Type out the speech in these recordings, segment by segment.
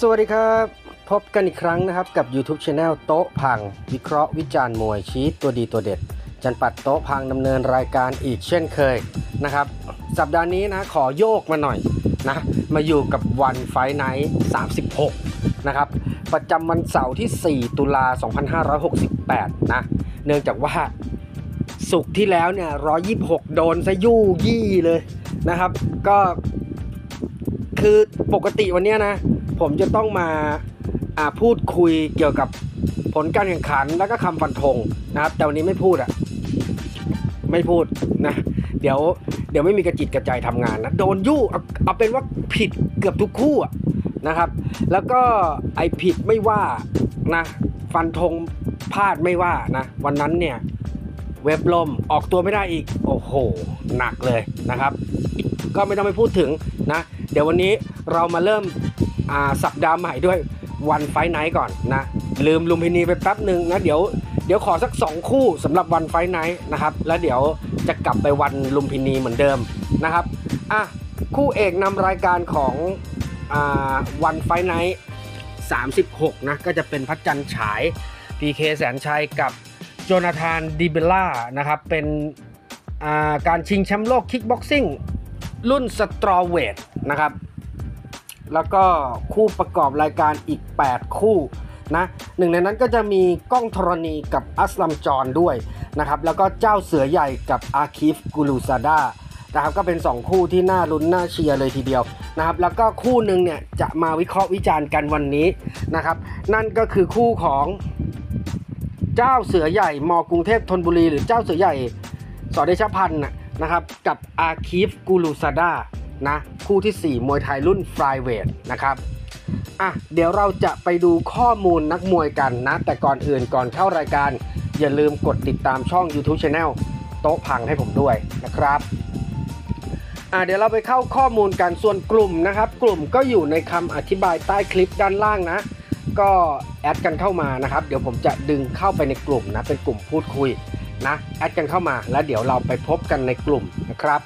สวัสดีครับ พบกันอีกครั้งนะครับกับ YouTube Channel โต๊ะพัง วิเคราะห์วิจารณ์มวยชี้ตัวดีตัวเด็ด จันปัดโต๊ะพังดำเนินรายการอีกเช่นเคยนะครับ สัปดาห์นี้นะขอโยกมาหน่อยนะมาอยู่กับวันไฟไนท์36 นะครับ ประจำวันเสาร์ที่ 4 ตุลา 2568 นะเนื่องจากว่าสุกร์ที่แล้วเนี่ย 126 โดนซะยู่ยี่เลยนะครับ ก็คือปกติวันเนี้ยนะ ผมจะต้องมาพูดคุยเกี่ยวกับผลการแข่งขันแล้วก็คำฟันธงนะครับ แต่วันนี้ไม่พูดอะไม่พูดนะ เดี๋ยวเดี๋ยวไม่มีกระจิตกระใจทำงานนะ โดนยู่เอาเอาเป็นว่าผิดเกือบทุกคู่อะนะครับ แล้วก็ไอผิดไม่ว่านะ ฟันธงพลาดไม่ว่านะ วันนั้นเนี่ย เว็บล่มออกตัวไม่ได้อีก โอ้โห หนักเลยนะครับ ก็ไม่ต้องไปพูดถึงนะ เดี๋ยววันนี้เรามาเริ่มสัปดาห์ใหม่ด้วยวันไฟไนท์ก่อนนะ ลืมลุมพินีไปแป๊บหนึ่งนะเดี๋ยวเดี๋ยวขอสัก 2 คู่สำหรับวันไฟไนท์นะครับ แล้วเดี๋ยวจะกลับไปวันลุมพินีเหมือนเดิมนะครับอะคู่เอกนำรายการของอวันไฟไนท์36 นะ ก็จะเป็นพัชจันทร์ฉาย PK แสนชัยกับโจนาธานดิเบล่านะครับ เป็นการชิงแชมป์โลกคิกบ็อกซิ่ง รุ่นสตรอเวทนะครับ แล้วก็คู่ประกอบรายการอีก 8 คู่นะหนึ่งในนั้นก็จะมีกล้องธรณีกับอัสลัมจอนด้วยนะครับ แล้วก็เจ้าเสือใหญ่กับอาคิฟกูลูซาดานะครับก็เป็น 2 คู่ที่น่าลุ้นน่าเชียร์เลยทีเดียวนะครับแล้วก็คู่หนึ่งเนี่ยจะมาวิเคราะห์วิจารณ์กันวันนี้นะครับนั่นก็คือคู่ของเจ้าเสือใหญ่มกรุงเทพธนบุรี หรือเจ้าเสือใหญ่สอเดชพันธ์นะ นะครับกับอาคีฟกูลูซาดานะคู่ที่ 4 มวยไทยรุ่นฟลายเวทนะครับอะเดี๋ยวเราจะไปดูข้อมูลนักมวยกันนะ แต่ก่อนอื่นก่อนเข้ารายการ อย่าลืมกดติดตามช่อง YouTube Channel โต๊ะพังให้ผมด้วยนะครับอะเดี๋ยวเราไปเข้าข้อมูลกันส่วนกลุ่มนะครับ กลุ่มก็อยู่ในคำอธิบายใต้คลิปด้านล่างนะ ก็แอดกันเข้ามานะครับ เดี๋ยวผมจะดึงเข้าไปในกลุ่มนะเป็นกลุ่มพูดคุย นะแอดกันเข้ามาแล้วเดี๋ยวเราไปพบกันในกลุ่มนะครับ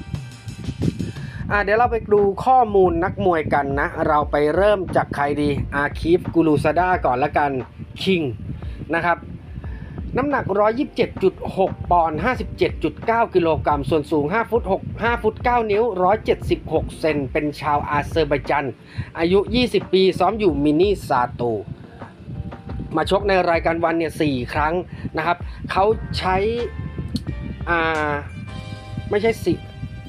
อ่าเดี๋ยวเราไปดูข้อมูลนักมวยกันนะ เราไปเริ่มจากใครดีอาคีฟกูลูซาดาก่อนละกันคิงนะครับน้ำหนัก 127.6 ปอนด์ 57.9 กิโลกรัม ส่วนสูง 5 ฟุต 6 5 ฟุต 9 นิ้ว 176 เซน เป็นชาวอาเซอร์ไบจัน อายุ 20 ปี ซ้อมอยู่มินิซาตู มาชกในรายการวันเนี่ยสี่ครั้งนะครับเขาใช้อ่าไม่ใช่สี่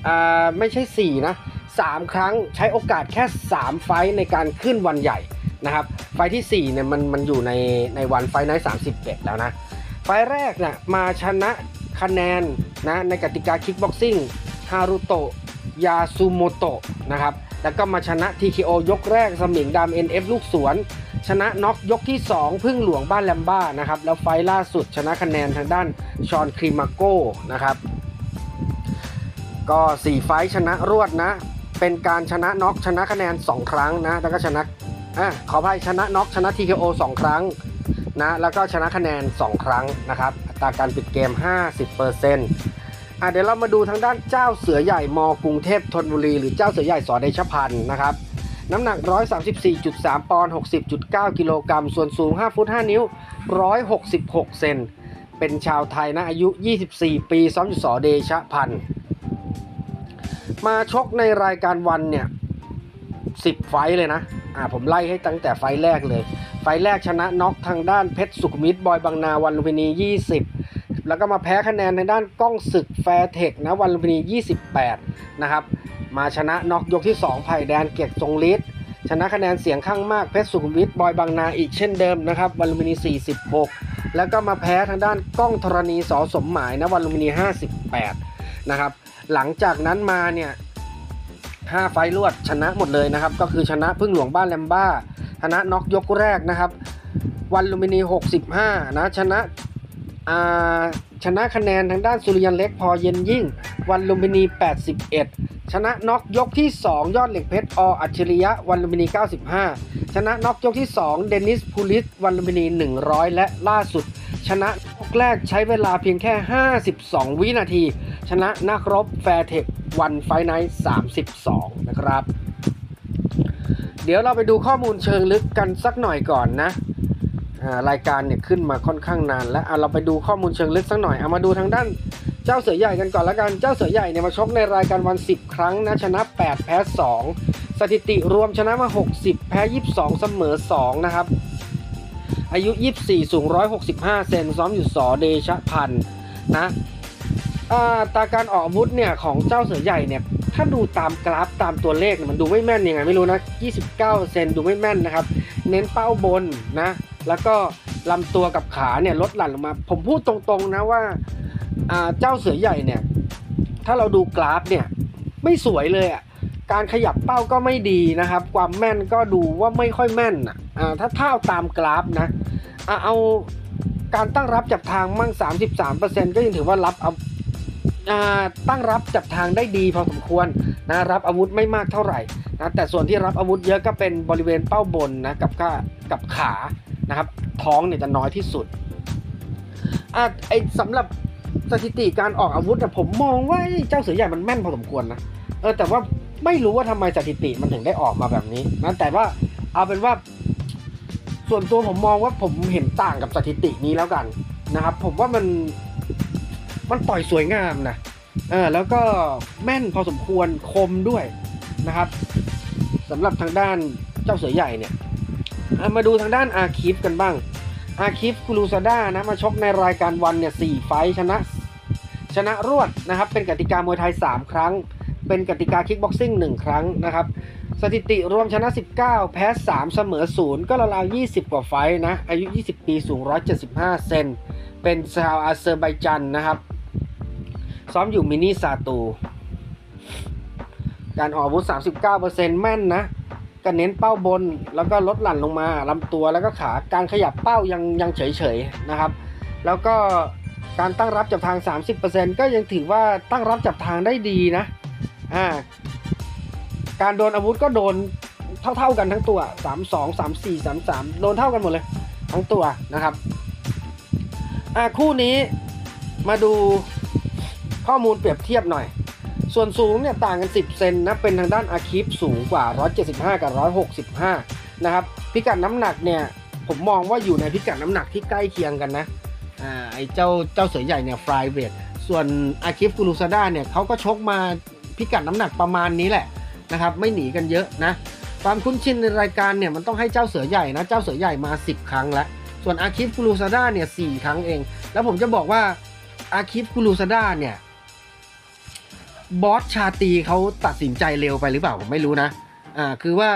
อ่าไม่ใช่สี่นะสามครั้งใช้โอกาสแค่ 3 ไฟในการขึ้นวันใหญ่นะครับ ไฟที่4เนี่ยมันมันอยู่ในในวันไฟท์ไนท์สามสิบเอ็ดแล้วนะ ไฟแรกเนี่ยมาชนะคะแนนนะในกติกาคิกบ็อกซิ่งฮารุโตะยาซูโมโตะนะครับ แล้วก็มาชนะ TKO ยกแรกสมิงดำ NF ลูกสวน ชนะน็อกยกที่ 2 พึ่งหลวงบ้านแลมบ้านะครับ แล้วไฟล์ล่าสุดชนะคะแนนทางด้านชอนครีมาโก้นะครับ ก็ 4 ไฟล์ชนะรวดนะ เป็นการชนะน็อกชนะคะแนน 2 ครั้งนะ แล้วก็ชนะอะขออภัยชนะน็อกชนะ TKO 2 ครั้งนะ แล้วก็ชนะคะแนน 2 ครั้งนะครับอัตราการปิดเกม 50%อะเดี๋ยวเรามาดูทางด้านเจ้าเสือใหญ่มกรุงเทพธนบุรี หรือเจ้าเสือใหญ่สอเดชพันธ์นะครับ น้ำหนัก 134.3 ปอนด์ 60.9 กิโลกรัม ส่วนสูง 5 ฟุต 5 นิ้ว 166 เซน เป็นชาวไทยนะ อายุ 24 ปี ซ้อมอยู่สอเดชะพันธ์ มาชกในรายการวันเนี่ย 10 ไฟเลยนะ อ่า ผมไล่ให้ตั้งแต่ไฟแรกเลย ไฟแรกชนะน็อกทางด้านเพชรสุขมิตบอยบางนาวันลุมพินี 20 แล้วก็มาแพ้คะแนนทางด้านกล้องศึกแฟร์เทคนะวันลุมพินี 28 นะครับ มาชนะน็อกยกที่ 2 ไผ่แดนเกียรติทรงฤทธิ์ชนะคะแนนเสียงข้างมากเพชรสุขุมวิทบอยบางนาอีกเช่นเดิมนะครับวันลุมพินี 46 แล้วก็มาแพ้ทางด้านก้องธรณีสอสมหมายนะวันลุมพินี 58 นะครับหลังจากนั้นมาเนี่ย5ไฟล์รวดชนะหมดเลยนะครับ ก็คือชนะพึ่งหลวงบ้านแลมบ้า ชนะน็อกยกแรกนะครับ วันลุมพินี 65 นะชนะชนะคะแนนทางด้านสุริยันเล็กพอเย็นยิ่ง วันลุมพินี 81 ชนะน็อกยกที่ 2 ยอดเหล็กเพชรออัจฉริยะวันลุมพินี 95 ชนะน็อกยกที่ 2 เดนิสพูลิสวันลุมพินี 100 และล่าสุด ชนะยกแรกใช้เวลาเพียงแค่ 52 วินาที ชนะนักรบแฟร์เทควันไฟไนท์32 นะครับ เดี๋ยวเราไปดูข้อมูลเชิงลึกกันสักหน่อยก่อนนะรายการเนี่ยขึ้นมาค่อนข้างนาน แล้วอะเราไปดูข้อมูลเชิงลึกสักหน่อยเอามาดูทางด้าน เจ้าเสือใหญ่กันก่อนล้วกัน เจ้าเสือใหญ่เนี่ยมาชกในรายการวัน 10 ครั้งนะชนะ 8 แพ้ 2 สถิติรวมชนะมา 60 แพ้ 22 เสมอ 2 นะครับ อายุ 24 สูง 165 เซนซ้อมอยู่สอเดชะพันธ์นะาตาการออกอาวุธเนี่ยของเจ้าเสือใหญ่เนี่ยถ้าดูตามกราฟตามตัวเลขเนี่ยมันดูไม่แม่นยังไงไม่รู้นะ 29 เซนดูไม่แม่นนะครับ เน้นเป้าบนนะ แล้วก็ลำตัวกับขาเนี่ยลดหลั่นลงมา ผมพูดตรงๆนะว่า เจ้าเสือใหญ่เนี่ย ถ้าเราดูกราฟเนี่ย ไม่สวยเลยอะการขยับเป้าก็ไม่ดีนะครับ ความแม่นก็ดูว่าไม่ค่อยแม่นอะอ่าถ้าเท่าตามกราฟนะอเอาการตั้งรับจับทางมั่ง 33%ก็ยังถือว่ารับเอาอาตั้งรับจับทางได้ดีพอสมควรนะรับอาวุธไม่มากเท่าไหร่นะแต่ส่วนที่รับอาวุธเยอะก็เป็นบริเวณเป้าบนนะกับขากับขานะครับท้องเนี่ยจะน้อยที่สุดอะไอสำหรับ สถิติการออกอาวุธนะผมมองว่าเจ้าเสือใหญ่มันแม่นพอสมควรนะเออแต่ว่าไม่รู้ว่าทำไมสถิติมันถึงได้ออกมาแบบนี้นะแต่ว่าเอาเป็นว่า ส่วนตัวผมมองว่าผมเห็นต่างกับสถิตินี้แล้วกันนะครับ ผมว่ามันมันต่อยสวยงามนะเออแล้วก็แม่นพอสมควรคมด้วยนะครับสำหรับทางด้านเจ้าเสือใหญ่เนี่ยมาดูทางด้านอาคีฟกันบ้าง อาคีฟคูลูซาด้านะมาชกในรายการวันเนี่ยสี่ไฟชนะ ชนะรวดนะครับ เป็นกติกามวยไทย 3 ครั้ง เป็นกติกาคิกบ็อกซิ่ง1ครั้งนะครับ สถิติรวมชนะ 19 แพ้ 3 เสมอ 0 ก็ราวๆ20 กว่าไฟนะ อายุ 20 ปีสูง 175 เซนเป็นชาวอาเซอร์ไบจันนะครับ ซ้อมอยู่มินิซาตู การออกอาวุธ 39%แม่นนะ ก็เน้นเป้าบนแล้วก็ลดหลั่นลงมาลำตัวแล้วก็ขาการขยับเป้ายังยังเฉยๆนะครับ แล้วก็การตั้งรับจับทาง 30%ก็ยังถือว่าตั้งรับจับทางได้ดีนะอ่าการโดนอาวุธก็โดนเท่าๆกันทั้งตัว 3 2 3 4 3 3 โดนเท่ากันหมดเลย ทั้งตัวนะครับอ่าคู่นี้มาดูข้อมูลเปรียบเทียบหน่อย ส่วนสูงเนี่ยต่างกัน 10 เซนนะ เป็นทางด้านอาคีฟสูงกว่า 175 กับ 165 นะครับ พิกัดน้ำหนักเนี่ยผมมองว่าอยู่ในพิกัดน้ำหนักที่ใกล้เคียงกันนะอ่าไอ้เจ้าเจ้าเสือใหญ่เนี่ยฟลายเวทส่วนอาคิฟกูลูซาด้าเนี่ยเขาก็ชกมาพิกัดน้ำหนักประมาณนี้แหละนะครับไม่หนีกันเยอะนะความคุ้นชินในรายการเนี่ยมันต้องให้เจ้าเสือใหญ่นะเจ้าเสือใหญ่มา 10 ครั้งแล้วส่วนอาคิฟกูลูซาด้าเนี่ยสครั้งเอง แล้วผมจะบอกว่าอาคิฟกูลูซาด้าเนี่ย บอสชาตีเขาตัดสินใจเร็วไปหรือเปล่าผมไม่รู้นะ อ่าคือว่า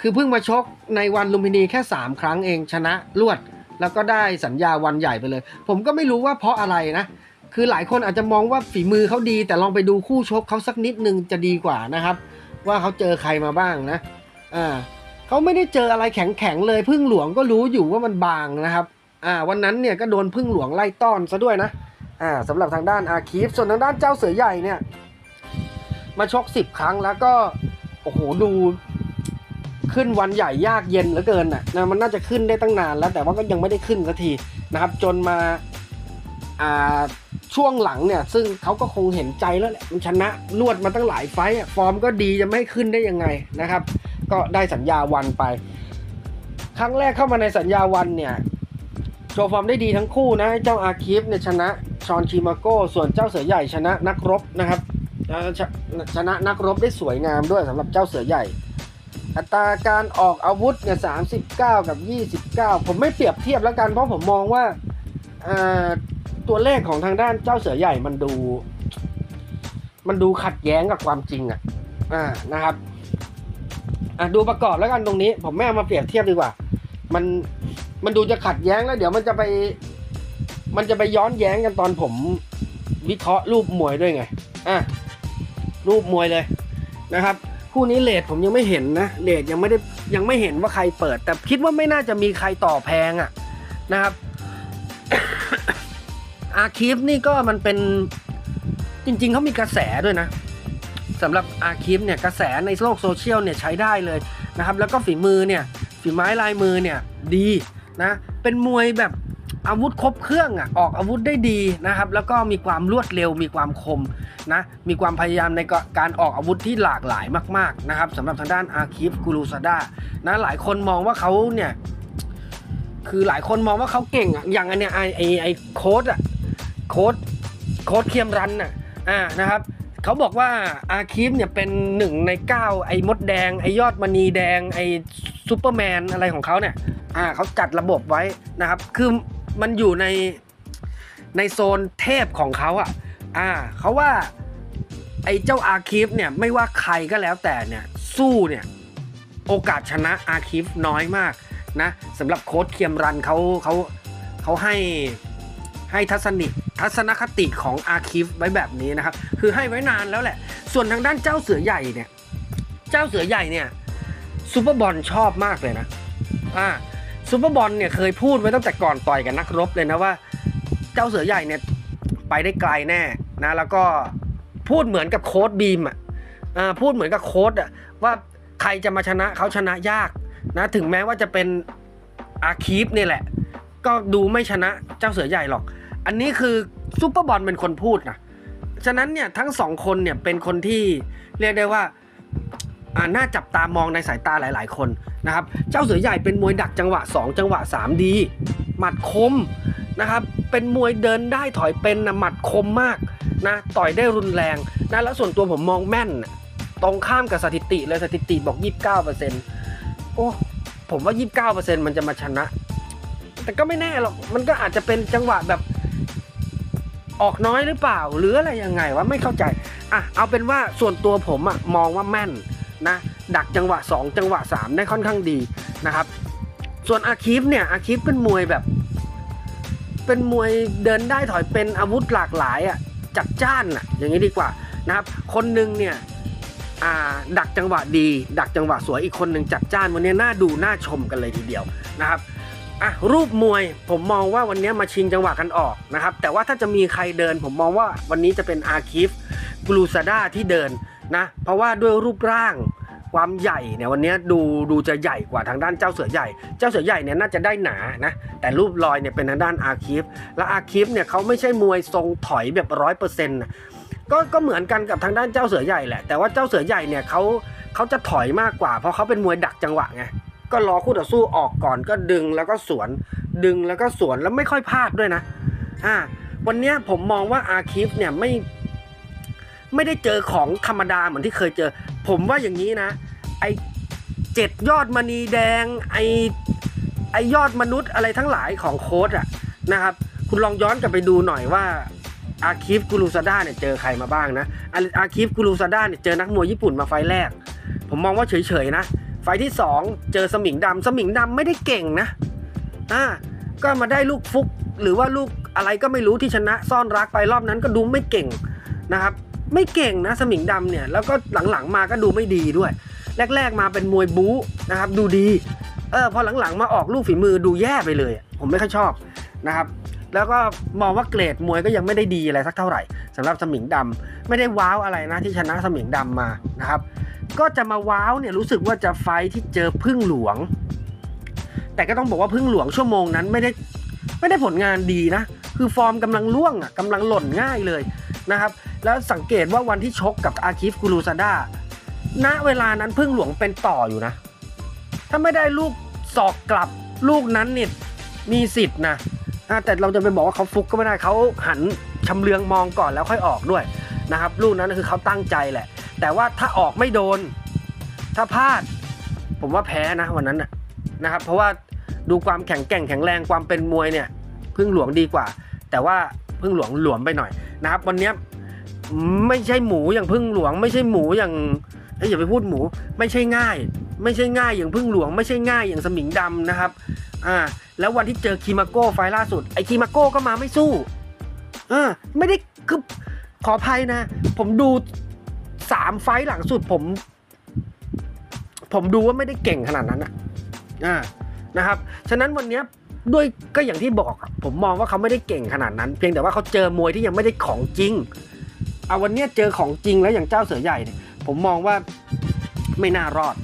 คือเพิ่งมาชกในวันลุมพินีแค่ 3 ครั้งเองชนะรวด แล้วก็ได้สัญญาวันใหญ่ไปเลย ผมก็ไม่รู้ว่าเพราะอะไรนะ คือหลายคนอาจจะมองว่าฝีมือเขาดี แต่ลองไปดูคู่ชกเขาสักนิดนึงจะดีกว่านะครับ ว่าเขาเจอใครมาบ้างนะ อ่าเขาไม่ได้เจออะไรแข็งๆเลยพึ่งหลวงก็รู้อยู่ว่ามันบางนะครับอ่าวันนั้นเนี่ยก็โดนพึ่งหลวงไล่ต้อนซะด้วยนะอ่าสำหรับทางด้านอาคีฟส่วนทางด้านเจ้าเสือใหญ่เนี่ย มาชกสิบครั้งแล้วก็โอ้โหดูขึ้นวันใหญ่ยากเย็นเหลือเกินน่ะนะมันน่าจะขึ้นได้ตั้งนานแล้ว แต่ว่าก็ยังไม่ได้ขึ้นสักทีนะครับ จนมาอ่าช่วงหลังเนี่ย ซึ่งเขาก็คงเห็นใจแล้วแหละมันชนะรวดมาตั้งหลายไฟต์อะฟอร์มก็ดีจะไม่ให้ขึ้นได้ยังไงนะครับ ก็ได้สัญญาวันไป ครั้งแรกเข้ามาในสัญญาวันเนี่ยโชว์ฟอร์มได้ดีทั้งคู่นะเจ้าอาคีฟเนี่ยชนะชอนชิมาโก้ส่วนเจ้าเสือใหญ่ชนะนักรบนะครับ ชชนะนักรบได้สวยงามด้วยสำหรับเจ้าเสือใหญ่ อัตราการออกอาวุธเนี่ย39กับ 29 ผมไม่เปรียบเทียบแล้วกัน เพราะผมมองว่าตัวเลขของทางด้านเจ้าเสือใหญ่มันดู มันดูขัดแย้งกับความจริงอะอ่านะครับอะดูประกอบแล้วกันตรงนี้ ผมไม่เอามาเปรียบเทียบดีกว่า มันมันดูจะขัดแย้งแล้ว เดี๋ยวมันจะไป มันจะไปย้อนแย้งกันตอนผมวิเคราะห์รูปมวยด้วยไง อะ รูปมวยเลยนะครับคู่นี้เลทผมยังไม่เห็นนะเลทยังไม่ได้ยังไม่เห็นว่าใครเปิด แต่คิดว่าไม่น่าจะมีใครต่อแพงอะ่ะนะครับอาคีฟนี่ก็มันเป็นจริง ๆเขามีกระแสด้วยนะสำหรับอาคีฟเนี่ยกระแสในโลกโซเชียลเนี่ยใช้ได้เลยนะครับ แล้วก็ฝีมือเนี่ยฝีไม้ลายมือเนี่ยดีนะเป็นมวยแบบ อาวุธครบเครื่องอะออกอาวุธได้ดีนะครับ แล้วก็มีความรวดเร็วมีความคมนะมีความพยายามในการออกอาวุธที่หลากหลายมากๆนะครับสำหรับทางด้านอาคิฟกูรูซาดานะหลายคนมองว่าเขาเนี่ยคือหลายคนมองว่าเขาเก่งอะอย่างอันเนี้ยไอไอไอโค้ดอะโค้ดโค้ดเคียมรันอะอ่านะครับเขาบอกว่าอาคิฟเนี่ยเป็นหนึ่งในเก้าไอ้มดแดง ไอ้ยอดมณีแดง ไอ้ซูเปอร์แมนอะไรของเขาเนี่ย อ่าเขาจัดระบบไว้นะครับ คือ มันอยู่ในในโซนเทพของเขาอะ อ่าเขาว่าไอ้เจ้าอาคิฟเนี่ยไม่ว่าใครก็แล้วแต่เนี่ยสู้เนี่ยโอกาสชนะอาคิฟน้อยมากนะสำหรับโค้ดเคียมรันเขาเขาเขาให้ให้ทัศนิทัศนคติของอาคิฟไว้แบบนี้นะครับ คือให้ไว้นานแล้วแหละ ส่วนทางด้านเจ้าเสือใหญ่เนี่ย เจ้าเสือใหญ่เนี่ยซูเปอร์บอลชอบมากเลยนะอ่า ซูเปอร์บอลเนี่ยเคยพูดไว้ตั้งแต่ก่อนต่อยกับนักรบเลยนะว่า เจ้าเสือใหญ่เนี่ยไปได้ไกลแน่นะ แล้วก็พูดเหมือนกับโค้ดบีมอะพูดเหมือนกับโค้ดอะว่าใครจะมาชนะเขาชนะยากนะถึงแม้ว่าจะเป็นอาคีฟนี่แหละ ก็ดูไม่ชนะเจ้าเสือใหญ่หรอก อันนี้คือซูเปอร์บอลเป็นคนพูดนะฉะนั้นเนี่ยทั้งสองคนเนี่ยเป็นคนที่เรียกได้ว่า น่าจับตามองในสายตาหลาย ๆ คนนะครับ เจ้าเสือใหญ่เป็นมวยดักจังหวะ 2 จังหวะ 3 ดี หมัดคมนะครับ เป็นมวยเดินได้ถอยเป็นนะหมัดคมมากนะต่อยได้รุนแรงนะแล้วส่วนตัวผมมองแม่น ตรงข้ามกับสถิติเลยสถิติบอก 29%โอ้ผมว่า 29%มันจะมาชนะ แต่ก็ไม่แน่หรอกมันก็อาจจะเป็นจังหวะแบบออกน้อยหรือเปล่า หรืออะไรยังไงวะไม่เข้าใจอะเอาเป็นว่าส่วนตัวผมอะมองว่าแม่น นะดักจังหวะ 2 จังหวะ 3 ได้ค่อนข้างดีนะครับ ส่วนอาคีฟเนี่ยอาคีฟเป็นมวยแบบ เป็นมวยเดินได้ถอยเป็นอาวุธหลากหลายอะจัดจ้านอะอย่างนี้ดีกว่านะครับคนหนึ่งเนี่ยดักจังหวะดี ดักจังหวะสวยอีกคนหนึ่งจัดจ้านวันนี้น่าดูน่าชมกันเลยทีเดียวนะครับอะรูปมวยผมมองว่าวันนี้มาชิงจังหวะกันออกนะครับแต่ว่าถ้าจะมีใครเดินผมมองว่าวันนี้จะเป็นอาคิฟกลูซาด้าที่เดิน นะเพราะว่าด้วยรูปร่างความใหญ่เนี่ยวันนี้ดูดูจะใหญ่กว่าทางด้านเจ้าเสือใหญ่ เจ้าเสือใหญ่เนี่ยน่าจะได้หนานะแต่รูปรอยเนี่ยเป็นทางด้านอาคิฟและอาคิฟเนี่ยเขาไม่ใช่มวยทรงถอยแบบร้อยเปอร์เซ็นต์ก็ก็เหมือนกันกับทางด้านเจ้าเสือใหญ่แหละแต่ว่าเจ้าเสือใหญ่เนี่ยเขาเขาจะถอยมากกว่า เพราะเขาเป็นมวยดักจังหวะไงก็รอคู่ต่อสู้ออกก่อนก็ดึงแล้วก็สวน ดึงแล้วก็สวนแล้วไม่ค่อยพลาดด้วยนะอ่าวันนี้ผมมองว่าอาคิฟเนี่ยไม่ ไม่ได้เจอของธรรมดาเหมือนที่เคยเจอ ผมว่าอย่างนี้นะ ไอเจ็ดยอดมณีแดง ไอไอยอดมนุษย์อะไรทั้งหลายของโค้ดอะนะครับ คุณลองย้อนกลับไปดูหน่อยว่าอาคิฟกูรูซาด้าเนี่ยเจอใครมาบ้างนะอาคิฟกูรูซาด้าเนี่ยเจอนักมวยญี่ปุ่นมาไฟแรก ผมมองว่าเฉยๆนะ ไฟที่ 2 เจอสมิงดำสมิงดำไม่ได้เก่งนะอ่าก็มาได้ลูกฟุกหรือว่าลูกอะไรก็ไม่รู้ที่ชนะซ่อนรักไปรอบนั้นก็ดูไม่เก่งนะครับ ไม่เก่งนะสมิงดำเนี่ยแล้วก็หลังๆมาก็ดูไม่ดีด้วย แรก ๆ มาเป็นมวยบู๊นะครับ ดูดีเออพอหลังๆมาออกลูกฝีมือดูแย่ไปเลย ผมไม่ค่อยชอบนะครับ แล้วก็มองว่าเกรดมวยก็ยังไม่ได้ดีอะไรสักเท่าไหร่สำหรับสมิงดำไม่ได้ว้าวอะไรนะที่ชนะสมิงดำมานะครับ ก็จะมาว้าวเนี่ยรู้สึกว่าจะไฟที่เจอพึ่งหลวง แต่ก็ต้องบอกว่าพึ่งหลวงชั่วโมงนั้นไม่ได้ไม่ได้ผลงานดีนะ คือฟอร์มกำลังล่วงอะกำลังหล่นง่ายเลยนะครับ แล้วสังเกตว่าวันที่ชกกับอาคิฟกูรูซาดาณเวลานั้นพึ่งหลวงเป็นต่ออยู่นะ ถ้าไม่ได้ลูกศอกกลับลูกนั้นเนี่ยมีสิทธิ์นะแต่เราจะไปบอกว่าเขาฟุกก็ไม่ได้เขาหันชำเลืองมองก่อนแล้วค่อยออกด้วยนะครับ ลูกนั้นคือเขาตั้งใจแหละ แต่ว่าถ้าออกไม่โดน ถ้าพลาด ผมว่าแพ้นะวันนั้นนะครับ เพราะว่าดูความแข็งแกร่งแข็งแรงความเป็นมวยเนี่ย พึ่งหลวงดีกว่า แต่ว่าพึ่งหลวงหลวมไปหน่อยนะครับ วันนี้ ไม่ใช่หมูอย่างพึ่งหลวง ไม่ใช่หมูอย่างอย่าไปพูดหมู ไม่ใช่ง่าย ไม่ใช่ง่ายอย่างพึ่งหลวง ไม่ใช่ง่ายอย่างสมิงดำนะครับ อ่า แล้ววันที่เจอคีมาโก้ไฟล์ล่าสุดไอ้คีมาโก้ก็มาไม่สู้เออไม่ได้คือขออภัยนะ ผมดูสามไฟล์หลังสุดผม ผมดูว่าไม่ได้เก่งขนาดนั้นอะอ่านะครับ ฉะนั้นวันนี้ด้วยก็อย่างที่บอกผมมองว่าเขาไม่ได้เก่งขนาดนั้น เพียงแต่ว่าเขาเจอมวยที่ยังไม่ได้ของจริง เอาวันนี้เจอของจริงแล้วอย่างเจ้าเสือใหญ่เนี่ยผมมองว่าไม่น่ารอด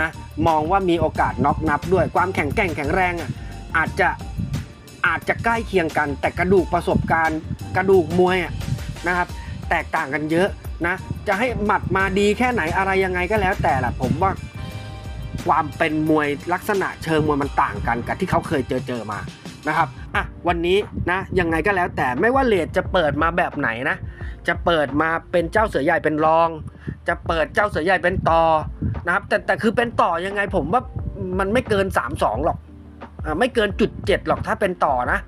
นะมองว่ามีโอกาสน็อกนับด้วยความแข็งแกร่งแข็งแรงอะอาจจะอาจจะใกล้เคียงกัน แต่กระดูกประสบการณ์ กระดูกมวยอะนะครับ แตกต่างกันเยอะนะจะให้หมัดมาดีแค่ไหนอะไรยังไงก็แล้ว แต่ละผมว่าความเป็นมวยลักษณะเชิงมวยมันต่างกันกับที่เขาเคยเจอเจอมานะครับ อะวันนี้นะยังไงก็แล้วแต่ไม่ว่าเลดจะเปิดมาแบบไหนนะ จะเปิดมาเป็นเจ้าเสือใหญ่เป็นรอง จะเปิดเจ้าเสือใหญ่เป็นต่อนะครับแต่แต่คือเป็นต่อยังไงผมว่ามันไม่เกิน 3-2 หรอกอ่าไม่เกินจุด7หรอกถ้าเป็นต่อนะ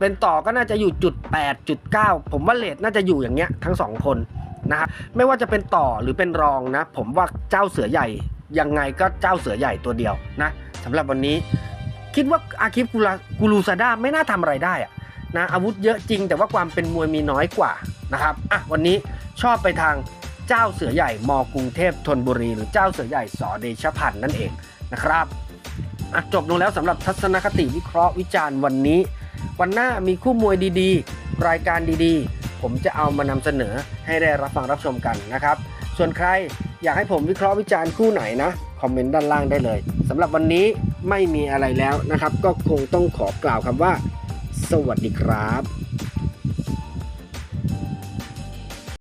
เป็นต่อก็น่าจะอยู่จุด8จุด9ผมว่าเลทน่าจะอยู่อย่างเงี้ยทั้งสองคนนะครับไม่ว่าจะเป็นต่อหรือเป็นรองนะ ผมว่าเจ้าเสือใหญ่ยังไงก็เจ้าเสือใหญ่ตัวเดียวนะสำหรับวันนี้ คิดว่าอาคิฟกูลากูรูซาด้าไม่น่าทำอะไรได้อะนะอาวุธเยอะจริง แต่ว่าความเป็นมวยมีน้อยกว่านะครับอะวันนี้ชอบไปทางเจ้าเสือใหญ่มกรุงเทพธนบุรี หรือเจ้าเสือใหญ่สอเดชพันธ์นั่นเองนะครับจบลงแล้วสำหรับทัศนคติวิเคราะห์วิจารณ์วันนี้ วันหน้ามีคู่มวยดีๆ รายการดีๆ ผมจะเอามานำเสนอให้ได้รับฟังรับชมกันนะครับ ส่วนใครอยากให้ผมวิเคราะห์วิจารณ์คู่ไหนนะ คอมเมนต์ด้านล่างได้เลยสำหรับวันนี้ ไม่มีอะไรแล้วนะครับ ก็คงต้องขอกล่าวคำว่า สวัสดีครับ